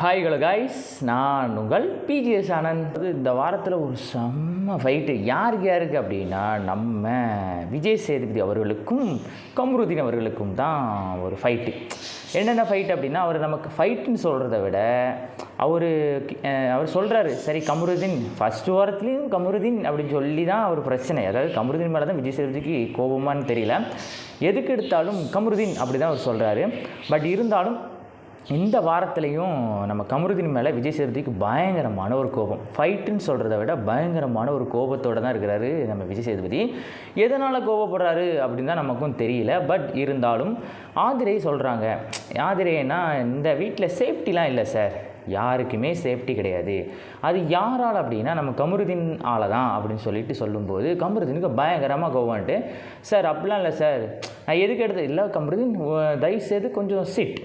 Hi hello guys நான் உங்கள் BGS Anand அது இந்த வாரத்தில் ஒரு செம்ம ஃபைட்டு யாருக்கு யாருக்கு அப்படின்னா நம்ம விஜய் சேதுபதி அவர்களுக்கும் கம்ருதீன் அவர்களுக்கும் தான் ஒரு ஃபைட்டு என்னென்ன ஃபைட் அப்படின்னா அவர் நமக்கு ஃபைட்டுன்னு சொல்கிறத விட அவர் அவர் சொல்கிறாரு சரி கமருதீன் ஃபஸ்ட்டு வாரத்துலேயும் கமருதீன் அப்படின்னு சொல்லி தான் அவர் பிரச்சனை. அதாவது கமருதீன் மேலே தான் விஜய் சேதுபதிக்கு கோபமான்னு தெரியல. எதுக்கு எடுத்தாலும் கமருதீன் அப்படி தான் அவர் சொல்கிறாரு பட் இருந்தாலும் இந்த வாரத்துலேயும் நம்ம கமருதின் மேலே விஜய் சேதுபதிக்கு பயங்கரமான ஒரு கோபம். ஃபைட்டுன்னு சொல்கிறத விட பயங்கரமான ஒரு கோபத்தோடு தான் இருக்கிறாரு நம்ம விஜய் சேதுபதி. எதனால் கோபப்படுறாரு அப்படின்னு தான் நமக்கும் தெரியல. பட் இருந்தாலும் ஆதிரை சொல்கிறாங்க ஆதிரேனா இந்த வீட்டில் சேஃப்டிலாம் இல்லை சார் யாருக்குமே சேஃப்டி கிடையாது. அது யாரால் அப்படின்னா நம்ம கமருதீன் ஆளை தான் அப்படின்னு சொல்லிட்டு சொல்லும்போது கமருதீனுக்கு பயங்கரமாக கோவம்ட்டு சார் அப்படிலாம் இல்லை சார் நான் எதுக்கு எடுத்தது இல்லை கமருதீன் தயவு தயவுசெய்து கொஞ்சம் சிட்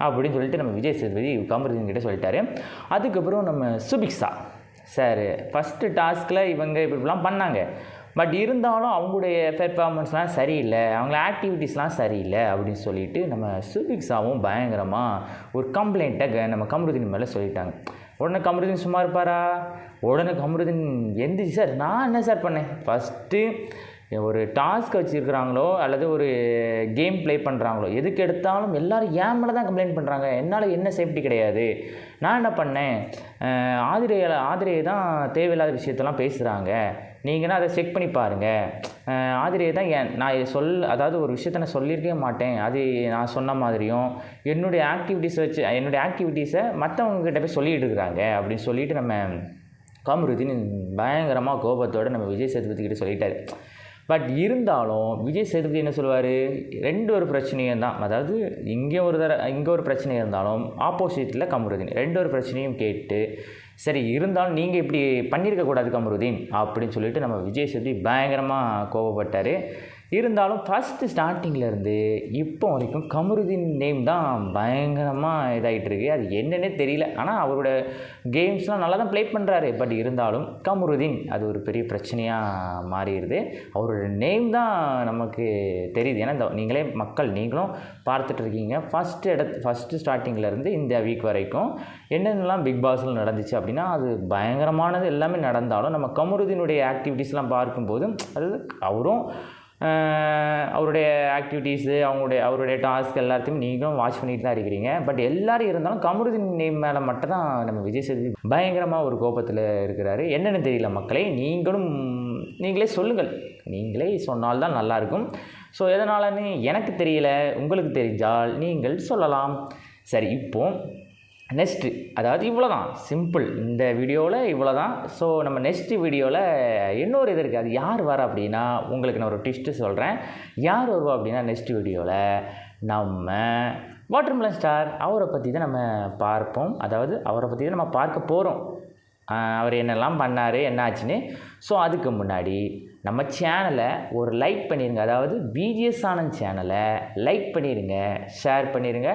அப்படின்னு சொல்லிட்டு நம்ம விஜய் சேதுபதி கமருதீன் கிட்ட சொல்லிட்டாரு. அதுக்கப்புறம் நம்ம சுபிக்ஷா. சார் ஃபஸ்ட்டு டாஸ்கில் இவங்க இப்படிலாம் பண்ணாங்க. பட் இருந்தாலும் அவங்களுடைய பெர்ஃபார்மன்ஸ்லாம் சரியில்லை. அவங்கள ஆக்டிவிட்டீஸ்லாம் சரியில்லை அப்படின்னு சொல்லிட்டு நம்ம சுபிக்ஷாவும் பயங்கரமாக ஒரு கம்ப்ளைண்ட்டை நம்ம கமருதீன் மேலே சொல்லிட்டாங்க. உடனே கமருதீன் சும்மா இருப்பாரா? உடனே கமருதீன் எந்திரிச்சு சார் நான் என்ன சார் பண்ணேன்? ஃபஸ்ட்டு ஒரு டாஸ்க் வச்சுருக்குறாங்களோ அல்லது ஒரு கேம் ப்ளே பண்ணுறாங்களோ எதுக்கு எடுத்தாலும் எல்லோரும் ஏன் மேலே தான் கம்ப்ளைண்ட் பண்ணுறாங்க என்னால் என்ன சேஃப்டி கிடையாது. நான் என்ன பண்ணேன்? ஆதிரையில் ஆதிரையை தான் தேவையில்லாத விஷயத்தெல்லாம் பேசுகிறாங்க நீங்கன்னா அதை செக் பண்ணி பாருங்கள் ஆதிரையை தான் என் நான் சொல் அதாவது ஒரு விஷயத்த நான் சொல்லியிருக்கவே மாட்டேன். அது நான் சொன்ன மாதிரியும் என்னுடைய ஆக்டிவிட்டீஸ் வச்சு என்னுடைய ஆக்டிவிட்டீஸை மற்றவங்ககிட்ட போய் சொல்லிட்டு இருக்கிறாங்க அப்படின்னு சொல்லிட்டு நம்ம காமருதீன் பயங்கரமாக கோபத்தோடு நம்ம விஜய் சேதுபதி கிட்டே சொல்லிட்டாரு. பட் இருந்தாலும் விஜய் சேதுபதி என்ன சொல்லுவார்? ரெண்டு ஒரு பிரச்சனையும் தான். அதாவது இங்கே ஒரு தர இங்கே ஒரு பிரச்சனை இருந்தாலும் ஆப்போசிட்டில் கமருதீன். ரெண்டு ஒரு பிரச்சனையும் கேட்டு சரி இருந்தாலும் நீங்கள் இப்படி பண்ணியிருக்கக்கூடாது கமருதீன் அப்படின்னு சொல்லிட்டு நம்ம விஜய் சேதுபதி பயங்கரமாக கோபப்பட்டார் இருந்தாலும் ஃபஸ்ட்டு ஸ்டார்டிங்லேருந்து இப்போ வரைக்கும் கமருதீன் நேம் தான் பயங்கரமாக இதாகிட்டுருக்கு அது என்னன்னே தெரியல. ஆனால் அவரோட கேம்ஸ்லாம் நல்லா தான் ப்ளே பண்ணுறாரு பட் இருந்தாலும் கமருதீன் அது ஒரு பெரிய பிரச்சனையாக மாறிடுது. அவரோட நேம் தான் நமக்கு தெரியுது. ஏன்னா இந்த நீங்களே மக்கள் நீங்களும் பார்த்துட்ருக்கீங்க ஃபஸ்ட்டு இட ஃபஸ்ட்டு ஸ்டார்டிங்லேருந்து இந்த வீக் வரைக்கும் என்னென்னலாம் பிக் பாஸில் நடந்துச்சு அப்படின்னா அது பயங்கரமானது எல்லாமே நடந்தாலும் நம்ம கமருதீனுடைய ஆக்டிவிட்டீஸ்லாம் பார்க்கும்போது அதாவது அவரும் அவருடைய ஆக்டிவிட்டீஸு அவங்களுடைய அவருடைய டாஸ்க் எல்லாத்தையும் நீங்களும் வாட்ச் பண்ணிட்டு தான் இருக்கிறீங்க. பட் எல்லாரும் இருந்தாலும் கமருதீன் நேம் மேலே மட்டும் தான் நம்ம விஜய் சேதுபதி பயங்கரமாக ஒரு கோபத்தில் இருக்கிறாரு. என்னென்னு தெரியல மக்களை நீங்களும் நீங்களே சொல்லுங்கள். நீங்களே சொன்னால்தான் நல்லாயிருக்கும் ஸோ எதனாலன்னு எனக்கு தெரியல உங்களுக்கு தெரிஞ்சால் நீங்கள் சொல்லலாம். சரி இப்போது நெக்ஸ்ட்டு அதாவது இவ்வளோ தான் சிம்பிள் இந்த வீடியோவில் இவ்வளோ தான் ஸோ நம்ம நெக்ஸ்ட்டு வீடியோவில் இன்னொரு இது இருக்குது அது யார் வர அப்படின்னா உங்களுக்கு நான் ஒரு டிஸ்ட்டு சொல்கிறேன் யார் வருவா அப்படின்னா நெக்ஸ்ட் வீடியோவில் நம்ம வாட்டர்மெலன் ஸ்டார் அவரை பற்றி தான் நம்ம பார்ப்போம். அதாவது அவரை பற்றி தான் நம்ம பார்க்க போகிறோம் அவர் என்னெல்லாம் பண்ணார் என்னாச்சுன்னு ஸோ அதுக்கு முன்னாடி நம்ம சேனலை ஒரு லைக் பண்ணிடுங்க அதாவது பிஜிஎஸ் ஆனந்த் சேனலை லைக் பண்ணிடுங்க ஷேர் பண்ணிடுங்க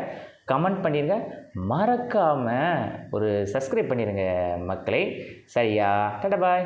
கமெண்ட் பண்ணிடுங்க மறக்காமல் ஒரு சப்ஸ்கிரைப் பண்ணிடுங்க மக்களே. சரியா? டட பாய்.